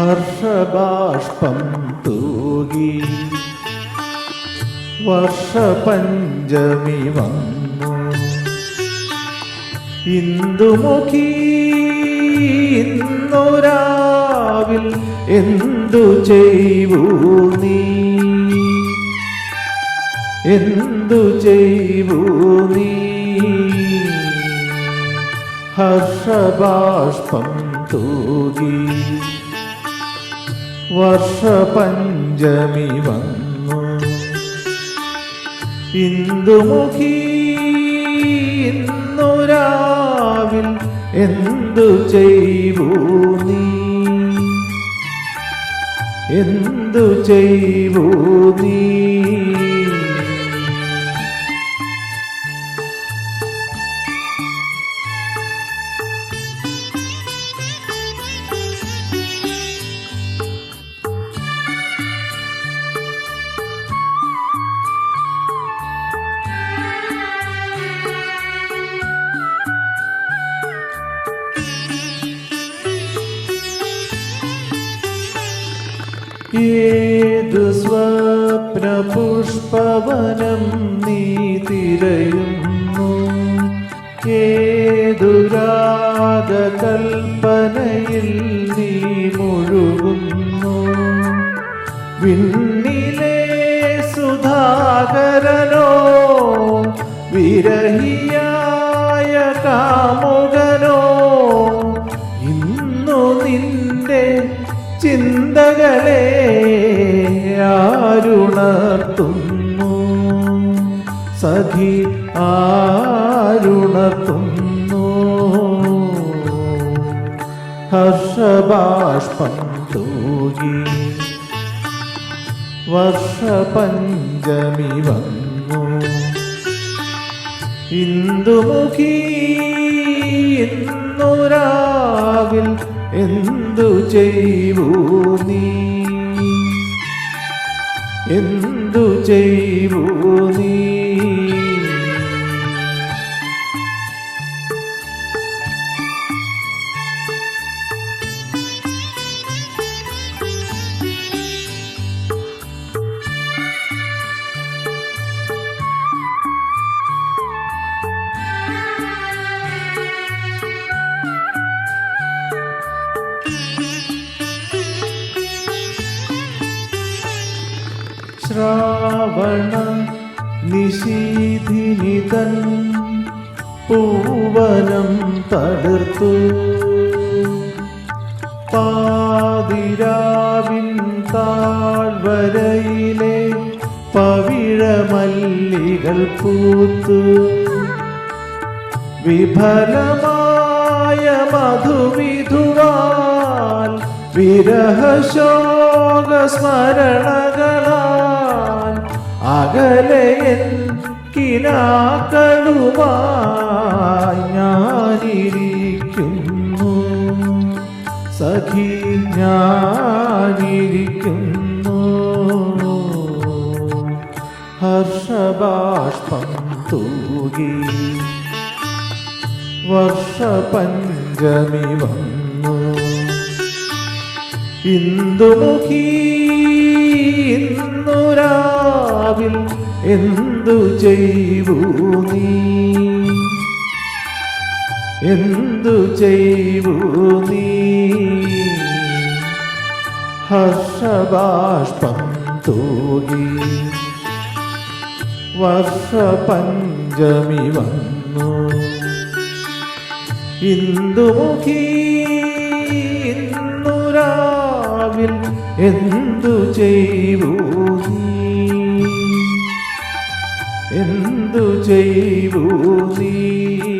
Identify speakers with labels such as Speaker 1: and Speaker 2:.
Speaker 1: ഹർഷബാഷ്പം തൂകി. വർഷപഞ്ചമി വന്നു. ഇന്ദുമുഖി ഇന്നൊരാവിൽ എന്തു ചെയ്യൂ നീ? എന്തു ചെയ്യൂ നീ? ഹർഷബാഷ്പം തൂകി. വർഷപഞ്ചമി വന്നു. ഇന്ദുമുഖി ഇന്നൊരാവിൽ എന്തു ചെയ്യൂ നീ? എന്തു ചെയ്യൂ നീ? ഏതു സ്വപ്നപുഷ്പവനം നീ തിരയുന്നു? ഏതു രാഗകൽപ്പനയിൽ നീ മുഴുകുന്നു? വിണ്ണിലെ സുധാകരനോ വിരഹിയായ കാമുകനോ ആരുണർത്തുന്നു സഖി ആരുണർത്തുന്നു. ഹർഷബാഷ്പം തൂകി. വർഷപഞ്ചമി വന്നു. ഇന്ദുമുഖി ഇന്ദുരാവിൽ എന്തു ചെയ്യൂ നീ? എന്തു ചെയ്യൂ നീ? ശ്രാവണ നിശീതിനിതൻ പൂവനം തളിർത്തു. പാതിരാവിൻ താഴ്വരയിലെ പവിഴമല്ലികൾ പൂത്തു. വിഫലമായ മധുവിധുവാൽ വിരഹശോക സ്മരണകളാൽ അകലയൻ കിനാക്കളുമായി സഖി ഞാനിരിക്കുന്നു. ഹർഷബാഷ്പം തൂകി വർഷപഞ്ചമി വന്നു. ഇന്ദുമുഖി ഇന്നുരാവിൽ എന്തു ചെയ്യൂ നീ? എന്തു ചെയ്യൂ നീ? ഹർഷബാഷ്പം തൂകി. വർഷപഞ്ചമി വന്നു. ഇന്ദുമുഖി ഇന്ദുരാവിൽ എന്തു ചെയ്യൂ നീ? എന്തു ചെയ്വൂ നീ.